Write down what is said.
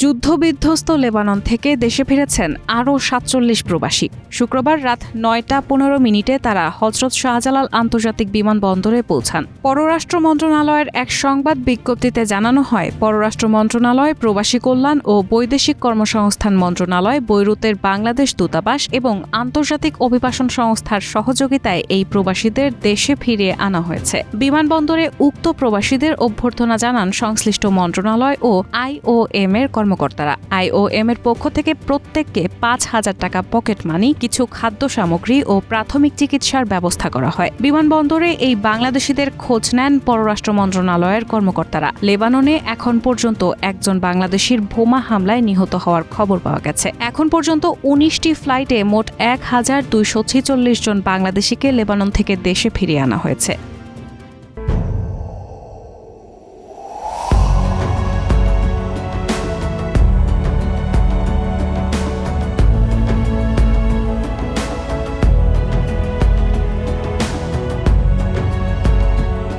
যুদ্ধবিধ্বস্ত লেবানন থেকে দেশে ফিরেছেন আরও সাতচল্লিশ প্রবাসী। শুক্রবার রাত নয়টা পনেরো মিনিটে তারা হজরত শাহজালাল আন্তর্জাতিক বিমানবন্দরে পৌঁছান। পররাষ্ট্র মন্ত্রণালয়ের এক সংবাদ বিজ্ঞপ্তিতে জানানো হয়, পররাষ্ট্র মন্ত্রণালয়, প্রবাসী কল্যাণ ও বৈদেশিক কর্মসংস্থান মন্ত্রণালয়, বৈরুতের বাংলাদেশ দূতাবাস এবং আন্তর্জাতিক অভিবাসন সংস্থার সহযোগিতায় এই প্রবাসীদের দেশে ফিরিয়ে আনা হয়েছে। বিমানবন্দরে উক্ত প্রবাসীদের অভ্যর্থনা জানান সংশ্লিষ্ট মন্ত্রণালয় ও আইওএম এর কর্মকর্তারা। আইওএম এর পক্ষ থেকে প্রত্যেককে পাঁচ হাজার টাকা পকেট মানি, কিছু খাদ্য সামগ্রী ও প্রাথমিক চিকিৎসার ব্যবস্থা করা হয়। বিমানবন্দরে এই বাংলাদেশিদের খোঁজ নেন পররাষ্ট্র মন্ত্রণালয়ের কর্মকর্তারা। লেবাননে এখন পর্যন্ত একজন বাংলাদেশির বোমা হামলায় নিহত হওয়ার খবর পাওয়া গেছে। এখন পর্যন্ত উনিশটি ফ্লাইটে মোট এক হাজার দুইশো ছেচল্লিশ জন বাংলাদেশিকে লেবানন থেকে দেশে ফিরিয়ে আনা হয়েছে।